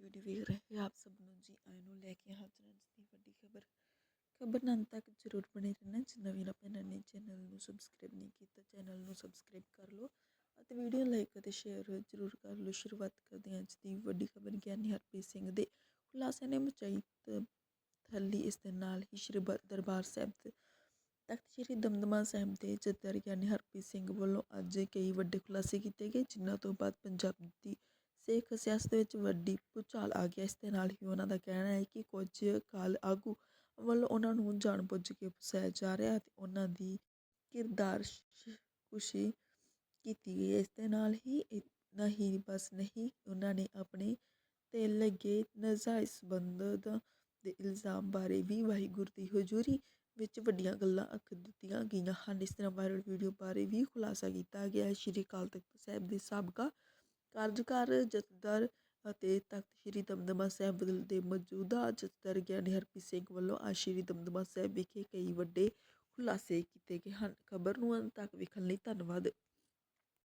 ਅੱਜ ਵੀਡੀਓ ਵੇਖ ਰਹੇ। ਆਪ ਸਭ ਨੂੰ ਜੀ ਆਇਆਂ ਨੂੰ ਲੈ ਕੇ ਹਾਜ਼ਰ ਹਾਂ ਦੀ ਵੱਡੀ ਖਬਰ ਖਬਰ ਨਾਲ ਤੱਕ ਜ਼ਰੂਰ ਬਣੇ ਰਹਿਣਾ। ਜਿੰਨਾ ਵੀ ਭੈਣਾਂ ਨੇ ਚੈਨਲ ਨੂੰ ਸਬਸਕ੍ਰਾਈਬ ਨਹੀਂ ਕੀਤਾ ਚੈਨਲ ਨੂੰ ਸਬਸਕ੍ਰਾਈਬ ਕਰ ਲਓ ਅਤੇ ਵੀਡੀਓ ਲਾਈਕ ਅਤੇ ਸ਼ੇਅਰ ਜ਼ਰੂਰ ਕਰ ਲਓ। ਸ਼ੁਰੂਆਤ ਕਰਦੇ ਹਾਂ ਅੱਜ ਦੀ ਵੱਡੀ ਖਬਰ ਗਿਆਨੀ ਹਰਪ੍ਰੀਤ ਸਿੰਘ ਦੇ ਖੁਲਾਸੇ ਨੇ ਮਚਾਈ ਥੱਲੀ। ਇਸ ਦੇ ਨਾਲ ਹੀ ਸ਼੍ਰੀ ਬ- ਦਰਬਾਰ ਸਾਹਿਬ ਦੇ ਤਖਤ ਸ਼੍ਰੀ ਦਮਦਮਾ ਸਾਹਿਬ ਦੇ ਜਥੇਦਾਰ ਗਿਆਨੀ ਹਰਪ੍ਰੀਤ ਸਿੰਘ ਵੱਲੋਂ ਅੱਜ ਕਈ ਵੱਡੇ ਖੁਲਾਸੇ ਕੀਤੇ ਗਏ, ਜਿਨ੍ਹਾਂ ਤੋਂ ਬਾਅਦ ਪੰਜਾਬ ਦੀ ਸਿੱਖ ਸਿਆਸਤ ਵਿੱਚ ਵੱਡੀ ਭੂਚਾਲ ਆ ਗਿਆ ਇਸ ਦੇ ਨਾਲ ਹੀ ਉਹਨਾਂ ਦਾ ਕਹਿਣਾ ਹੈ ਕਿ ਕੁਝ ਕਾਲ ਆਗੂ ਵੱਲੋਂ ਉਹਨਾਂ ਨੂੰ ਜਾਣਬੁੱਝ ਕੇ ਫਸਾਇਆ ਜਾ ਰਿਹਾ ਅਤੇ ਉਹਨਾਂ ਦੀ ਕਿਰਦਾਰ ਸ਼- ਕੁਸ਼ੀ ਕੀਤੀ ਗਈ ਹੈ। ਇਸ ਦੇ ਨਾਲ ਹੀ ਇਤਨਾ ਹੀ ਬਸ ਨਹੀਂ, ਉਹਨਾਂ ਨੇ ਆਪਣੇ ਤੇ ਲੱਗੇ ਨਜਾਇਜ਼ ਸੰਬੰਧਾਂ ਦੇ ਇਲਜ਼ਾਮ ਬਾਰੇ ਵੀ ਵਾਹਿਗੁਰੂ ਦੀ ਹਜ਼ੂਰੀ ਵਿੱਚ ਵੱਡੀਆਂ ਗੱਲਾਂ ਅੱਖ ਦਿੱਤੀਆਂ ਗਈਆਂ ਹਨ। ਇਸ ਤਰ੍ਹਾਂ ਵਾਇਰਲ ਵੀਡੀਓ ਬਾਰੇ ਵੀ ਖੁਲਾਸਾ ਕੀਤਾ ਗਿਆ ਹੈ। ਸ਼੍ਰੀ ਅਕਾਲ ਤਖਤ ਸਾਹਿਬ ਦੇ ਸਾਬਕਾ ਕਾਰਜਕਾਰ ਜਥੇਦਾਰ ਅਤੇ ਤਖਤ ਸ਼੍ਰੀ ਦਮਦਮਾ ਸਾਹਿਬ ਦੇ ਮੌਜੂਦਾ ਜਥੇਦਾਰ ਗਿਆਨੀ ਹਰਪ੍ਰੀਤ ਸਿੰਘ ਵੱਲੋਂ ਅੱਜ ਸ਼੍ਰੀ ਦਮਦਮਾ ਸਾਹਿਬ ਵਿਖੇ ਕਈ ਵੱਡੇ ਖੁਲਾਸੇ ਕੀਤੇ ਗਏ ਹਨ। ਖਬਰ ਨੂੰ ਅੰਤ ਤੱਕ ਵੇਖਣ ਲਈ ਧੰਨਵਾਦ।